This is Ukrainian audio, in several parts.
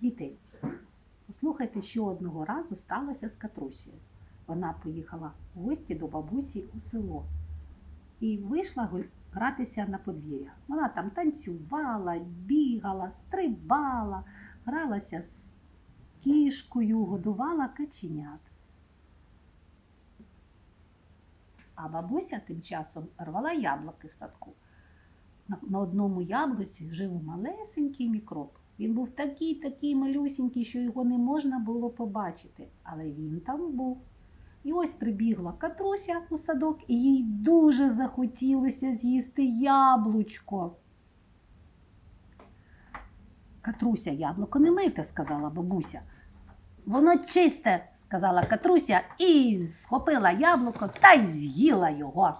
Діти, послухайте, що одного разу сталося з Катрусією. Вона поїхала в гості до бабусі у село і вийшла гратися на подвір'я. Вона там танцювала, бігала, стрибала, гралася з кішкою, годувала каченят. А бабуся тим часом рвала яблуки в садку. На, одному яблуці жив малесенький мікроб. Він був такий, такий малюсінький, що його не можна було побачити, але він там був. І ось прибігла Катруся у садок, і їй дуже захотілося з'їсти яблучко. Катруся, яблуко не мите, сказала бабуся. Воно чисте, сказала Катруся і схопила яблуко та й з'їла його.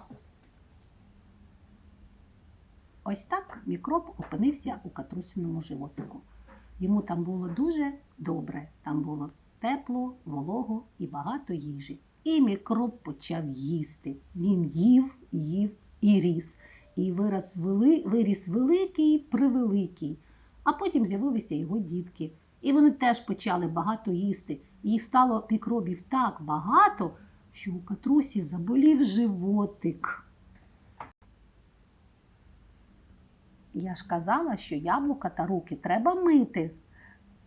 Ось так мікроб опинився у Катрусиному животику. Йому там було дуже добре, там було тепло, волого і багато їжі. І мікроб почав їсти. Він їв, їв і ріс. І вираз вели, виріс великий, превеликий. А потім з'явилися його дітки. І вони теж почали багато їсти. Їх стало мікробів так багато, що у Катрусі заболів животик. Я ж казала, що яблука та руки треба мити,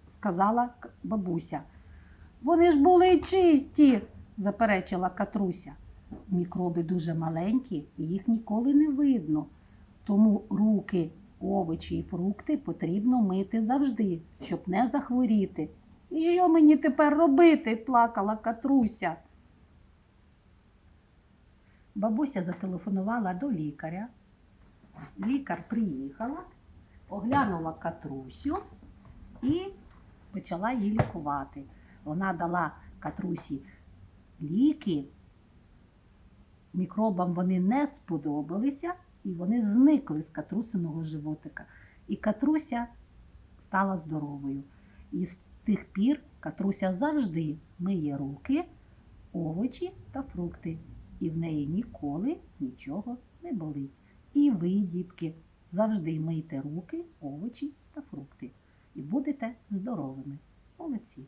сказала бабуся. Вони ж були чисті, заперечила Катруся. Мікроби дуже маленькі, і їх ніколи не видно. Тому руки, овочі і фрукти потрібно мити завжди, щоб не захворіти. І що мені тепер робити? плакала Катруся. Бабуся зателефонувала до лікаря. Лікар приїхала, оглянула Катрусю і почала її лікувати. Вона дала Катрусі ліки. Мікробам вони не сподобалися, і вони зникли з Катрусиного животика. І Катруся стала здоровою. І з тих пір Катруся завжди миє руки, овочі та фрукти. І в неї ніколи нічого не болить. І ви, дітки, завжди мийте руки, овочі та фрукти. І будете здоровими. Молодці.